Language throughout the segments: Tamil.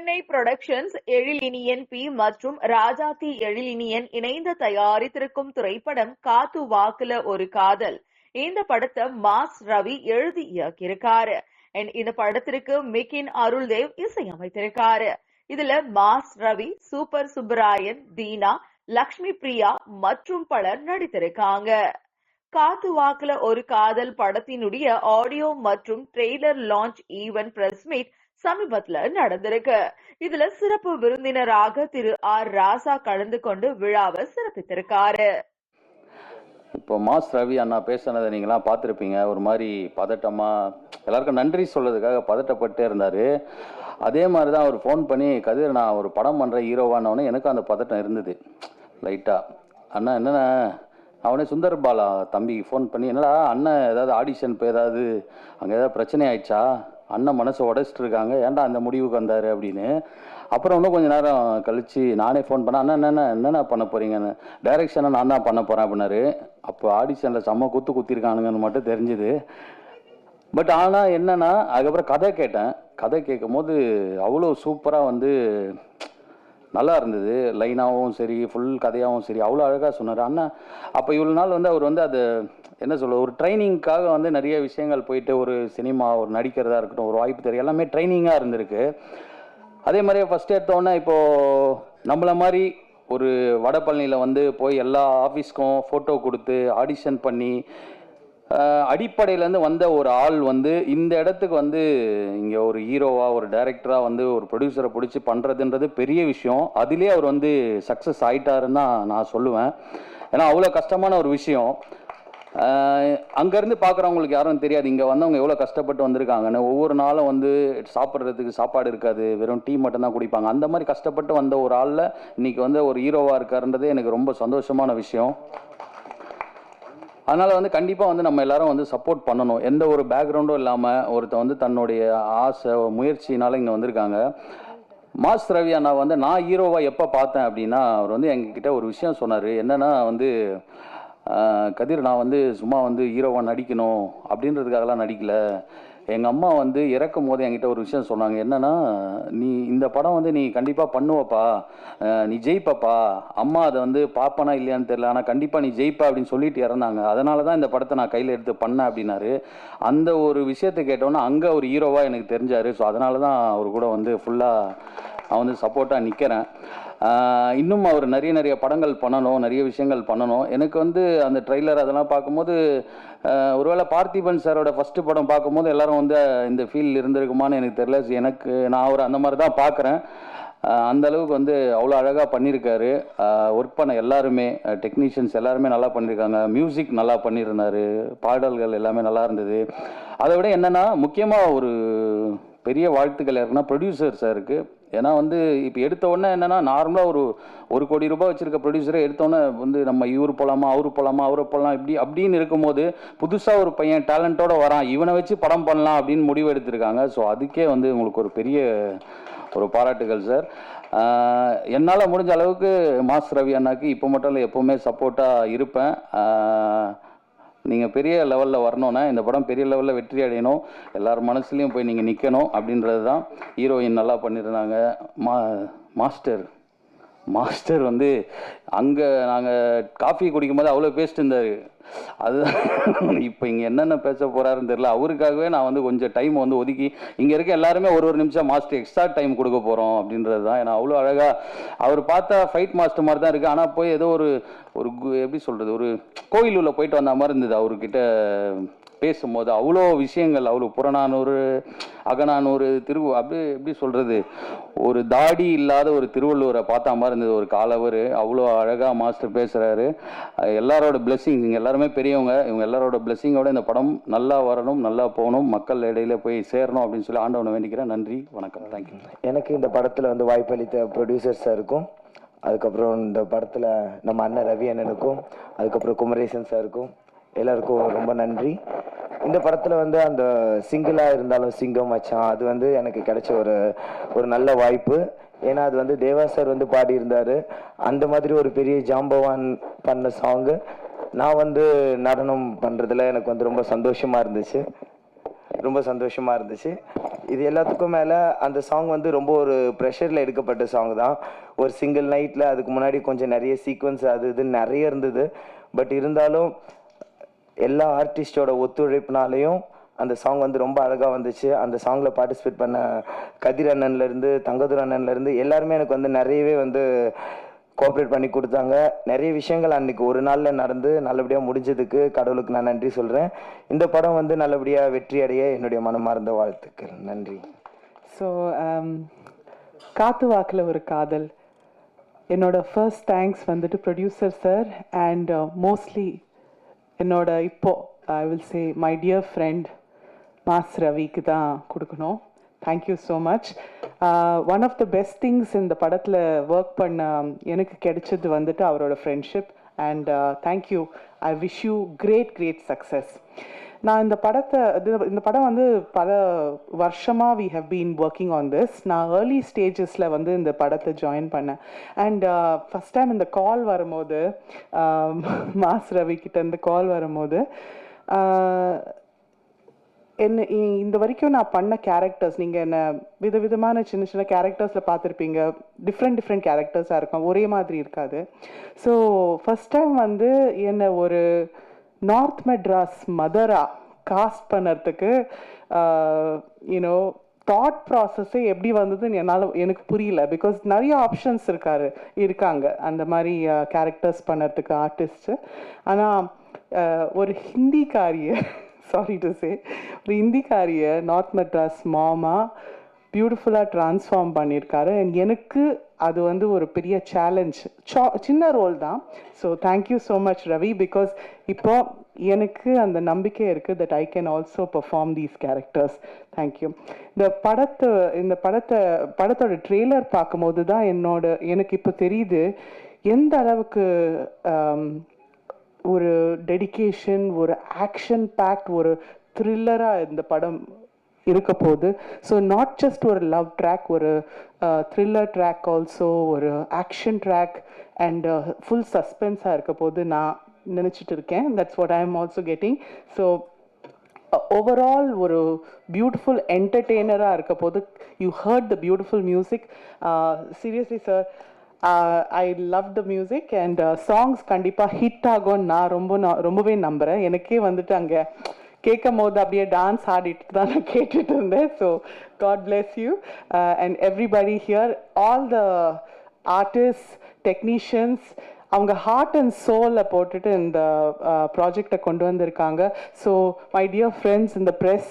சென்னை புரொடக்ஷன்ஸ் எழிலினியன் பி மற்றும் ராஜாத்தி எழிலினியன் இணைந்து தயாரித்திருக்கும் திரைப்படம் காத்து வாக்குல ஒரு காதல். இந்த படத்தை மாஸ் ரவி எழுதி இயக்கியிருக்காரு. இந்த படத்திற்கு மிகின் அருள்தேவ் இசையமைத்திருக்காரு. இதுல மாஸ் ரவி சூப்பர் சுப்பராயன் தீனா லக்ஷ்மி பிரியா மற்றும் பலர் நடித்திருக்காங்க. காத்து வாக்குல ஒரு காதல் படத்தினுடைய ஆடியோ மற்றும் trailer launch event press meet சமீபத்துல நடந்திருக்கு. இதுல சிறப்பு விருந்தினராக திரு ஆர் ராசா கலந்து கொண்டு விழாவை சிறப்பித்திருக்காரு. இப்போ மாஸ் ரவி அண்ணா பேசுனதை நீங்களாம் பார்த்துருப்பீங்க. ஒரு மாதிரி பதட்டமாக எல்லாருக்கும் நன்றி சொல்றதுக்காக பதட்டப்பட்டே இருந்தார். அதே மாதிரி தான் அவர் ஃபோன் பண்ணி கதிர் நான் ஒரு படம் பண்ணுறேன் ஹீரோவானவனே எனக்கும் அந்த பதட்டம் இருந்தது. லைட்டாக அண்ணா என்னண்ணா? அவனே சுந்தர் பாலா தம்பிக்கு ஃபோன் பண்ணி என்னடா அண்ணன் ஏதாவது ஆடிஷன் இப்போ ஏதாவது அங்கே ஏதாவது பிரச்சனை ஆயிடுச்சா? அண்ணன் மனசை உடச்சிட்டு இருக்காங்க ஏன்டா அந்த முடிவுக்கு வந்தார் அப்படின்னு. அப்புறம் இன்னும் கொஞ்சம் நேரம் கழிச்சு நானே ஃபோன் பண்ணேன் அண்ணா என்னென்ன என்னென்ன பண்ண போகிறீங்கன்னு டைரக்ஷனை நான் தான் பண்ண போகிறேன் அப்படின்னாரு. அப்போ ஆடிஷனில் செம்ம குத்து குத்திருக்கானுங்கன்னு மட்டும் தெரிஞ்சுது. பட் ஆனால் என்னன்னா அதுக்கப்புறம் கதை கேட்டேன். கதை கேட்கும் போது அவ்வளோ சூப்பராக வந்து நல்லா இருந்தது. லைனாகவும் சரி ஃபுல் கதையாகவும் சரி. அவ்வளோ அழகாக சொன்னார். ஆனால் அப்போ இவ்வளோ நாள் வந்து அவர் வந்து அது என்ன சொல்ல ஒரு ட்ரைனிங்க்காக வந்து நிறைய விஷயங்கள் போயிட்டு ஒரு சினிமா ஒரு நடிக்கிறதா இருக்கட்டும் ஒரு வாய்ப்பு தெரியும். எல்லாமே ட்ரைனிங்காக இருந்திருக்கு. அதே மாதிரியே ஃபஸ்ட் எடுத்தோன்னே இப்போது நம்மள மாதிரி ஒரு வடபழனியில் வந்து போய் எல்லா ஆஃபீஸ்க்கும் ஃபோட்டோ கொடுத்து ஆடிஷன் பண்ணி அடிப்படையிலேருந்து வந்த ஒரு ஆள் வந்து இந்த இடத்துக்கு வந்து இங்கே ஒரு ஹீரோவாக ஒரு டைரக்டராக வந்து ஒரு ப்ரொடியூசரை பிடிச்சி பண்ணுறதுன்றது பெரிய விஷயம். அதுலேயே அவர் வந்து சக்ஸஸ் ஆயிட்டாருன்னு தான் நான் சொல்லுவேன். ஏன்னா அவ்வளோ கஷ்டமான ஒரு விஷயம். அங்கேருந்து பார்க்குறவங்களுக்கு யாரும் தெரியாது. இங்கே வந்தவங்க எவ்வளோ கஷ்டப்பட்டு வந்திருக்காங்கன்னு. ஒவ்வொரு நாளும் வந்து சாப்பிட்றதுக்கு சாப்பாடு இருக்காது. வெறும் டீ மட்டும்தான் குடிப்பாங்க. அந்த மாதிரி கஷ்டப்பட்டு வந்த ஒரு ஆளில் இன்னைக்கு வந்து ஒரு ஹீரோவாக இருக்காருன்றதே எனக்கு ரொம்ப சந்தோஷமான விஷயம். அதனால் வந்து கண்டிப்பாக வந்து நம்ம எல்லாரும் வந்து சப்போர்ட் பண்ணணும். எந்த ஒரு பேக்ரவுண்டும் இல்லாமல் ஒருத்தன் வந்து தன்னுடைய ஆசை முயற்சினால இங்கே வந்திருக்காங்க. மாஸ் ரவி அண்ணா வந்து நான் ஹீரோவாக எப்போ பார்த்தேன் அப்படின்னா அவர் வந்து எங்ககிட்ட ஒரு விஷயம் சொன்னார். என்னென்னா வந்து கதிர் நான் வந்து சும்மா வந்து ஹீரோவாக நடிக்கணும் அப்படின்றதுக்காகலாம் நடிக்கலை. எங்கள் அம்மா வந்து இறக்கும் போது என்கிட்ட ஒரு விஷயம் சொன்னாங்க. என்னன்னா நீ இந்த படம் வந்து நீ கண்டிப்பாக பண்ணுவப்பா. நீ ஜெயிப்பப்பா. அம்மா அதை வந்து பார்ப்பனா இல்லையான்னு தெரில ஆனால் கண்டிப்பாக நீ ஜெயிப்பா அப்படின்னு சொல்லிட்டு இறந்தாங்க. அதனால தான் இந்த படத்தை நான் கையில் எடுத்து பண்ணேன் அப்படின்னாரு. அந்த ஒரு விஷயத்தை கேட்டோன்னே அங்கே ஒரு ஹீரோவாக எனக்கு தெரிஞ்சார். ஸோ அதனால தான் அவர் கூட வந்து ஃபுல்லாக நான் வந்து சப்போர்ட்டாக நிற்கிறேன் இன்னும் அவர் நிறைய நிறைய படங்கள் பண்ணணும் நிறைய விஷயங்கள் பண்ணணும். எனக்கு வந்து அந்த ட்ரெய்லர் அதெல்லாம் பார்க்கும்போது ஒருவேளை பார்த்திபன் சாரோட ஃபஸ்ட்டு படம் பார்க்கும்போது எல்லாரும் வந்து இந்த ஃபீல் இருந்திருக்குமான்னு எனக்கு தெரியல. எனக்கு நான் அவர் அந்த மாதிரி தான் பார்க்குறேன். அந்த அளவுக்கு வந்து அவ்வளோ அழகாக பண்ணியிருக்காரு. ஒர்க் பண்ண எல்லாருமே டெக்னீஷியன்ஸ் எல்லாருமே நல்லா பண்ணியிருக்காங்க. மியூசிக் நல்லா பண்ணியிருந்தார். பாடல்கள் எல்லாமே நல்லா இருந்தது. அதை விட என்னென்னா முக்கியமாக ஒரு பெரிய வாழ்த்துக்கள் யாருக்குன்னா ப்ரொடியூசர் சாருக்கு ஏன்னா வந்து இப்போ எடுத்த உடனே என்னென்னா நார்மலாக ஒரு ஒரு கோடி ரூபாய் வச்சுருக்க ப்ரொடியூசரை எடுத்தோடனே வந்து நம்ம இவர் போகலாமா அவரு போகலாமா அவரை போகலாம் இப்படி அப்படின்னு இருக்கும்போது புதுசாக ஒரு பையன் டேலண்ட்டோடு வரான் இவனை வச்சு படம் பண்ணலாம் அப்படின்னு முடிவு எடுத்திருக்காங்க. ஸோ அதுக்கே வந்து உங்களுக்கு ஒரு பெரிய ஒரு பாராட்டுகள் சார் என்னால் முடிஞ்ச அளவுக்கு மாஸ் ரவி அண்ணாக்கு இப்போ மட்டும் இல்லை எப்போவுமே சப்போர்ட்டாக இருப்பேன். நீங்கள் பெரிய லெவலில் வரணும்னா இந்த படம் பெரிய லெவலில் வெற்றி அடையணும். எல்லார் மனசுலையும் போய் நீங்கள் நிற்கணும் அப்படின்றது தான் ஹீரோயின் நல்லா பண்ணியிருந்தாங்க மா மாஸ்டர் மாஸ்டர் வந்து அங்கே நாங்கள் காஃபி குடிக்கும்போது அவ்வளோ பேசிட்டு இருந்தார். அது இப்போ இங்கே என்னென்ன பேச போகிறாருன்னு தெரில அவருக்காகவே நான் வந்து கொஞ்சம் டைம் வந்து ஒதுக்கி இங்கே இருக்க எல்லாருமே ஒரு ஒரு நிமிஷம் மாஸ்டர் எக்ஸ்ட்ரா டைம் கொடுக்க போகிறோம் அப்படின்றது தான். ஏன்னா அவ்வளோ அழகாக அவர் பார்த்தா ஃபைட் மாஸ்டர் மாதிரி தான் இருக்குது ஆனால் போய் ஏதோ ஒரு ஒரு கு- எப்படி சொல்கிறது ஒரு கோயில் உள்ள போயிட்டு வந்த மாதிரி இருந்தது அவர்கிட்ட. பேசும்போது அவ்வளோ விஷயங்கள் அவ்வளோ புறநானூறு அகநானூறு திரு அப்படி எப்படி சொல்கிறது ஒரு தாடி இல்லாத ஒரு திருவள்ளுவரை பார்த்தா மாதிரி இருந்தது. ஒரு காலவர் அவ்வளோ அழகாக மாஸ்டர் பேசுகிறாரு எல்லாரோட பிளெஸ்ஸிங் இங்கே எல்லாருமே பெரியவங்க இவங்க எல்லாரோட பிளெஸ்ஸிங்கோட இந்த படம் நல்லா வரணும் நல்லா போகணும் மக்கள் இடையில போய் சேரணும் அப்படின்னு சொல்லி ஆண்டவனை வேண்டிக்கிறேன். நன்றி வணக்கம். தேங்க்யூ எனக்கு இந்த படத்தில் வந்து வாய்ப்பளித்த ப்ரொடியூசர் சாருக்கும் அதுக்கப்புறம் இந்த படத்தில் நம்ம அண்ணன் ரவி அண்ணனுக்கும் அதுக்கப்புறம் குமரேசன் சாருக்கும் எல்லாருக்கும் ரொம்ப நன்றி. இந்த படத்தில் வந்து அந்த சிங்கிளாக இருந்தாலும் சிங்கம் மச்சான் அது வந்து எனக்கு கிடைச்ச ஒரு ஒரு நல்ல வாய்ப்பு. ஏன்னா அது வந்து தேவா சார் வந்து பாடியிருந்தார். அந்த மாதிரி ஒரு பெரிய ஜாம்பவான் பண்ண சாங்கு நான் வந்து நடனம் பண்ணுறதுல எனக்கு வந்து ரொம்ப சந்தோஷமாக இருந்துச்சு. ரொம்ப சந்தோஷமாக இருந்துச்சு. இது எல்லாத்துக்கும் மேலே அந்த சாங் வந்து ரொம்ப ஒரு ப்ரெஷரில் எடுக்கப்பட்ட சாங் தான். ஒரு சிங்கிள் நைட்டில் அதுக்கு முன்னாடி கொஞ்சம் நிறைய சீக்வன்ஸ் அது இதுன்னு நிறைய இருந்தது. பட் இருந்தாலும் எல்லா ஆர்டிஸ்டோட ஒத்துழைப்புனாலையும் அந்த சாங் வந்து ரொம்ப அழகாக வந்துச்சு. அந்த சாங்கில் பார்ட்டிசிபேட் பண்ண கதிர் அண்ணன்லேருந்து தங்கதுர் அண்ணன்லேருந்து எல்லாருமே எனக்கு வந்து நிறையவே வந்து கோஆப்ரேட் பண்ணி கொடுத்தாங்க. நிறைய விஷயங்கள் அன்னைக்கு ஒரு நாளில் நடந்து நல்லபடியாக முடிஞ்சதுக்கு கடவுளுக்கு நான் நன்றி சொல்கிறேன் இந்த படம் வந்து நல்லபடியாக வெற்றி அடைய என்னுடைய மனமார்ந்த வாழ்த்துக்கள். நன்றி. ஸோ um, காத்து வாக்கில் ஒரு காதல். என்னோட ஃபர்ஸ்ட் தேங்க்ஸ் வந்துட்டு ப்ரொடியூசர் சார் அண்ட் மோஸ்ட்லி என்னோட இப்போ I will say my dear friend mass ரவிக்கு தான் கொடுக்கணும். Thank you so much one of the best things இந்த படத்தில் ஒர்க் பண்ண எனக்கு கிடைச்சது வந்துட்டு அவரோட friendship and thank you I wish you great great success நான் இந்த படத்தை இது- இந்த படம் வந்து பல வருஷமாக we have been working on this நான் ஏர்லி ஸ்டேஜஸில் வந்து இந்த படத்தை ஜாயின் பண்ணேன். அண்ட் ஃபஸ்ட் டைம் இந்த கால் வரும்போது um, மாஸ் ரவி கிட்ட இருந்து கால் வரும்போது uh, என்ன இந்த வரைக்கும் நான் பண்ண கேரக்டர்ஸ் நீங்கள் என்ன விதவிதமான சின்ன சின்ன கேரக்டர்ஸில் பார்த்துருப்பீங்க. டிஃப்ரெண்ட் டிஃப்ரெண்ட் கேரக்டர்ஸாக இருக்கும். ஒரே மாதிரி இருக்காது. ஸோ ஃபஸ்ட் டைம் வந்து என்னை ஒரு நார்த் மெட்ராஸ் மதரா காஸ்ட் பண்ணுறதுக்கு யூனோ தாட் ப்ராசஸ்ஸே எப்படி வந்ததுன்னு என்னால் எனக்கு புரியல. பிகாஸ் நிறைய ஆப்ஷன்ஸ் இருக்காரு இருக்காங்க. அந்த மாதிரி கேரக்டர்ஸ் பண்ணுறதுக்கு ஆர்டிஸ்ட்டு ஆனால் ஒரு ஹிந்திக்காரிய சாரி டு சே ஒரு ஹிந்திக்காரிய நார்த் மெட்ராஸ் மாமா பியூட்டிஃபுல்லாக ட்ரான்ஸ்ஃபார்ம் பண்ணியிருக்காரு. அண்ட் எனக்கு அது வந்து ஒரு பெரிய சேலஞ்ச் சின்ன ரோல் தான். So thank you so much Ravi because இப்போ எனக்கு அந்த நம்பிக்கை இருக்குது that I can also perform these characters thank you இந்த படத்தை இந்த படத்தை படத்தோட ட்ரெய்லர் பார்க்கும்போது தான் என்னோட எனக்கு இப்போ தெரியுது எந்த அளவுக்கு um, ஒரு டெடிகேஷன் ஒரு ஆக்ஷன் பேக்ட் ஒரு த்ரில்லராக இந்த படம் இருக்க போகுது ஸோ நாட் ஜஸ்ட் ஒரு லவ் ட்ராக் ஒரு த்ரில்லர் ட்ராக் ஆல்சோ ஒரு ஆக்ஷன் ட்ராக் அண்ட் ஃபுல் சஸ்பென்ஸாக இருக்க போது நான் நினச்சிட்டு இருக்கேன். That's what I am also getting so overall ஒரு பியூட்டிஃபுல் என்டர்டெய்னராக இருக்க போது you heard the beautiful music seriously sir I love the music and songs கண்டிப்பாக ஹிட் ஆகும்னு நான் ரொம்ப நான் ரொம்பவே நம்புகிறேன் எனக்கே வந்துட்டு அங்கே கேட்கும் போது அப்படியே டான்ஸ் ஆடிட்டு தான் நான் கேட்டுட்டு இருந்தேன். So God bless you and everybody here all the artist technicians அவங்க ஹார்ட் அண்ட் சோலை போட்டுட்டு இந்த ப்ராஜெக்டை கொண்டு வந்திருக்காங்க. ஸோ மை டியர் ஃப்ரெண்ட்ஸ் இந்த ப்ரெஸ்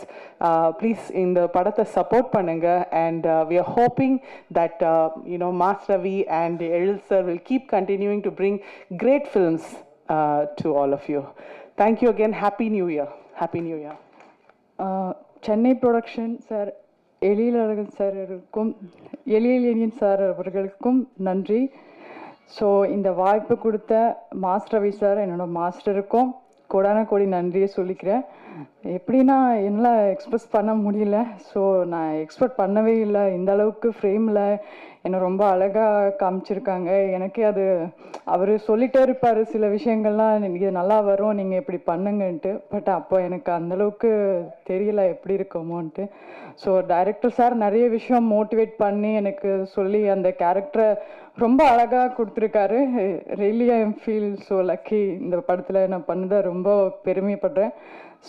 ப்ளீஸ் இந்த படத்தை சப்போர்ட் பண்ணுங்க. And we are hoping that you know mass Ravi and Ezhil sir will keep continuing to bring great films to all of you thank you again happy new year happy new year Chennai production sir Ezhilazhagan சாருக்கும் எழிலனியன் சார் அவர்களுக்கும் நன்றி. ஸோ இந்த வாய்ப்பு கொடுத்த மாஸ்டர் ரவி சார் என்னோட மாஸ்டருக்கும் கோடான கோடி நன்றியை சொல்லிக்கிறேன். எப்படின்னா என்னால் எக்ஸ்பிரஸ் பண்ண முடியல. ஸோ நான் எக்ஸ்பெக்ட் பண்ணவே இல்லை. இந்த அளவுக்கு ஃப்ரேமில் என்னை ரொம்ப அழகாக காமிச்சிருக்காங்க. எனக்கே அது அவர் சொல்லிட்டே இருப்பார் சில விஷயங்கள்லாம் இது நல்லா வரும் நீங்கள் இப்படி பண்ணுங்கன்ட்டு. பட் அப்போ எனக்கு அந்தளவுக்கு தெரியல எப்படி இருக்குமோன்ட்டு. ஸோ டைரக்டர் சார் நிறைய விஷயம் மோட்டிவேட் பண்ணி எனக்கு சொல்லி அந்த கேரக்டரை ரொம்ப அழகாக கொடுத்துருக்காரு. Really I am feel so lucky இந்த படத்தில் நான் பண்ணதை ரொம்ப பெருமைப்படுறேன்.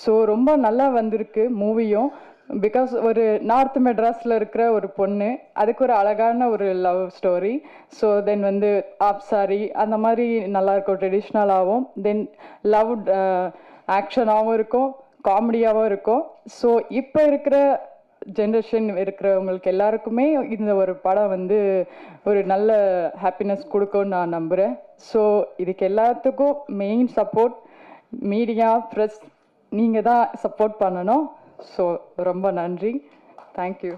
ஸோ ரொம்ப நல்லா வந்திருக்கு மூவியும் பிகாஸ் ஒரு நார்த் மெட்ராஸில் இருக்கிற ஒரு பொண்ணு அதுக்கு ஒரு அழகான ஒரு லவ் ஸ்டோரி ஸோ தென் வந்து ஆப் சாரி அந்த மாதிரி நல்லாயிருக்கும் ட்ரெடிஷ்னலாகவும் தென் லவ் ஆக்ஷனாகவும் இருக்கும் காமெடியாகவும் uh, இருக்கும். ஸோ இப்போ இருக்கிற ஜென்ரேஷன் இருக்கிறவங்களுக்கு எல்லாருக்குமே இந்த ஒரு படம் வந்து ஒரு நல்ல ஹாப்பினஸ் கொடுக்கும்னு நான் நம்புகிறேன் ஸோ இதுக்கு எல்லாத்துக்கும் மெயின் சப்போர்ட் மீடியா ப்ரெஸ் நீங்கள் தான் சப்போர்ட் பண்ணணும். ஸோ ரொம்ப நன்றி. தேங்க்யூ